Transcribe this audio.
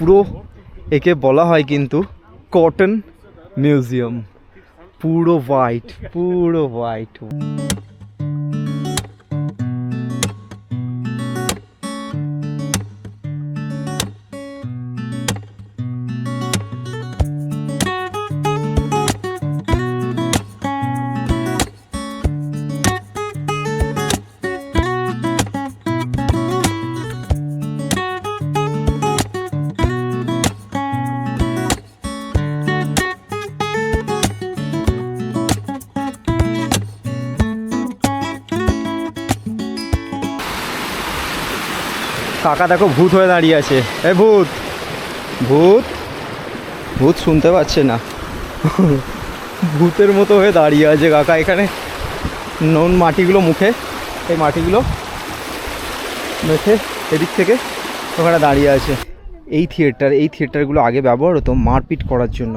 পুরো একে বলা হয় কিন্তু কটন মিউজিয়াম পুরো হোয়াইট পুরো হোয়াইট কাকা দেখো ভূত হয়ে দাঁড়িয়ে আছে। এ ভূত ভূত ভূত শুনতে পাচ্ছে না। ভূতের মতো হয়ে দাঁড়িয়ে আছে কাকা এখানে। নুন মাটিগুলো মুখে, এই মাটিগুলো মেখে এদিক থেকে ওখানে দাঁড়িয়ে আছে। এই থিয়েটার, এই থিয়েটারগুলো আগে ব্যবহার হতো মারপিট করার জন্য।